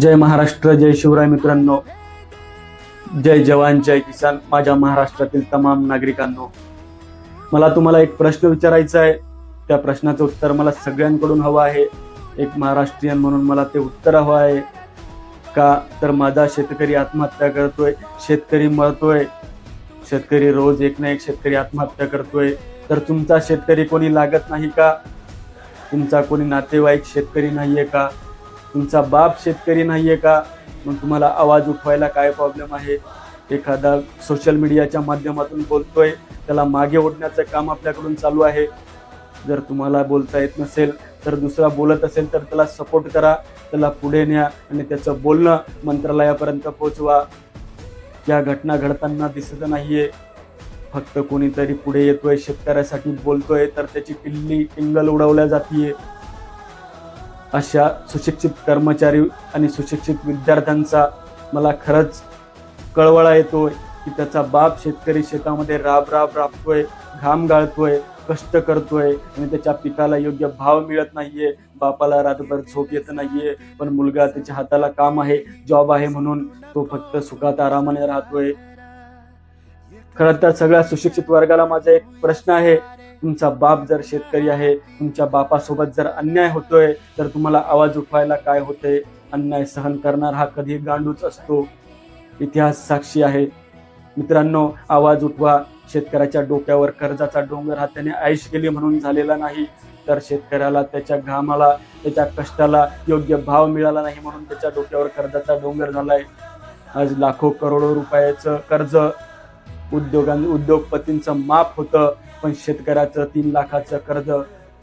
जय महाराष्ट्र जय शिवराय मित्रांनो. जय जवान जय किसान माझ्या महाराष्ट्रातील तमाम नागरिकांनो. मला तुम्हाला एक प्रश्न विचारायचा आहे. त्या प्रश्नाचं उत्तर मला सगळ्यांकडून हवं आहे. एक महाराष्ट्रीयन म्हणून मला ते उत्तर हवं आहे. का? तर माझा शेतकरी आत्महत्या करतोय शेतकरी मरतोय. शेतकरी रोज एक ना एक शेतकरी आत्महत्या करतोय. तर तुमचा शेतकरी कोणी लागत नाही का? तुमचा कोणी नातेवाईक शेतकरी नाहीये का? तुमचा बाप शेतकरी नाही आहे का? मग तुम्हाला आवाज उठवायला काय प्रॉब्लेम आहे? एखादा सोशल मीडियाच्या माध्यमातून बोलतोय त्याला मागे ओढण्याचं काम आपल्याकडून चालू आहे. जर तुम्हाला बोलता येत नसेल तर दुसरा बोलत असेल तर त्याला सपोर्ट करा. त्याला पुढे न्या आणि त्याचं बोलणं मंत्रालयापर्यंत पोहोचवा. या घटना घडताना दिसत नाहीये. फक्त कोणीतरी पुढे येतोय शेतकऱ्यासाठी बोलतोय तर त्याची किल्ली टिंगल उडवल्या जातीये. अशा सुशिक्षित कर्मचारी आणि सुशिक्षित विद्यार्थ्यांचा मला खरंच कळवळा येतोय की त्याचा बाप शेतकरी शेतामध्ये राब राब राबतोय घाम गाळतोय कष्ट करतोय आणि त्याच्या पिकाला योग्य भाव मिळत नाहीये बापाला रातभर झोप येत नाहीये पण मुलगा त्याच्या हाताला काम आहे जॉब आहे म्हणून तो फक्त सुखात आरामाने राहतोय. खरं तर सगळ्या सुशिक्षित वर्गाला माझा एक प्रश्न आहे तुमचा बाप जर शेतकरी आहे तुमच्या बापासोबत जर अन्याय होतोय तर तुम्हाला आवाज उठवायला काय होते? अन्याय सहन करणार हा कधी गांडूच असतो. इतिहास साक्षी आहे. मित्रांनो आवाज उठवा. शेतकऱ्याच्या डोक्यावर कर्जाचा डोंगर हा त्याने आयुष केली म्हणून झालेला नाही. तर शेतकऱ्याला त्याच्या घामाला त्याच्या कष्टाला योग्य भाव मिळाला नाही म्हणून त्याच्या डोक्यावर कर्जाचा डोंगर झालाय. आज लाखो करोडो रुपयाचं कर्ज उद्योगां उद्योगपतींचं माफ होतं. पण शेतकऱ्याचं तीन लाखाचं कर्ज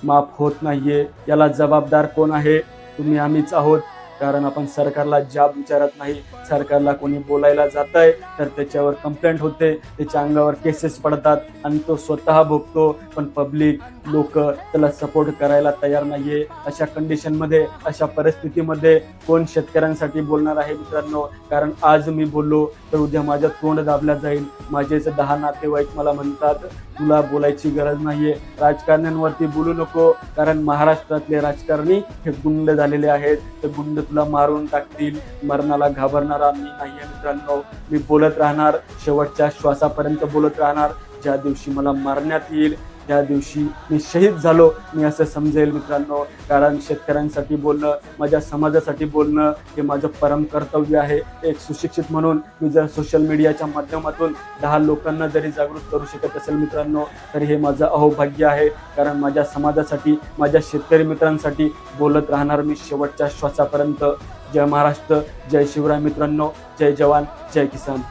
माफ होत नाहीये. याला जबाबदार कोण आहे? तुम्ही आम्हीच आहोत. कारण आपण सरकारला जाब विचारत नाही सरकारला कोणी बोलायला जात आहे तर त्याच्यावर कंप्लेंट होते त्याच्या अंगावर केसेस पडतात आणि तो स्वतः भोगतो. पण पब्लिक लोक त्याला सपोर्ट करायला तयार नाहीये. अशा कंडिशनमध्ये अशा परिस्थितीमध्ये कोण शेतकऱ्यांसाठी बोलणार आहे मित्रांनो? कारण आज मी बोललो तर उद्या माझ्या तोंड दाबल्या जाईल. माझेच दहा नातेवाईक मला म्हणतात तुला बोलायची गरज नाहीये. राजकारण्यांवरती बोलू नको. कारण महाराष्ट्रातले राजकारणी हे गुंड झालेले आहेत. ते गुंड तुला मारून टाकतील. मरणाला घाबरणारा मी नाहीये मित्रांनो. मी बोलत राहणार शेवटच्या श्वासापर्यंत बोलत राहणार. ज्या दिवशी मला मारण्यात येईल त्या दिवशी मी शहीद झालो. मी असं समजेल मित्रांनो कारण शेतकऱ्यांसाठी बोलणं माझ्या समाजासाठी बोलणं हे माझं परम कर्तव्य आहे. एक सुशिक्षित म्हणून मी जर सोशल मीडियाच्या माध्यमातून दहा लोकांना जरी जागृत करू शकत असेल मित्रांनो तरी हे माझं अहोभाग्य आहे. कारण माझ्या समाजासाठी माझ्या शेतकरी मित्रांसाठी बोलत राहणार मी शेवटच्या श्वासापर्यंत. जय महाराष्ट्र जय शिवराय मित्रांनो जय जवान जय किसान.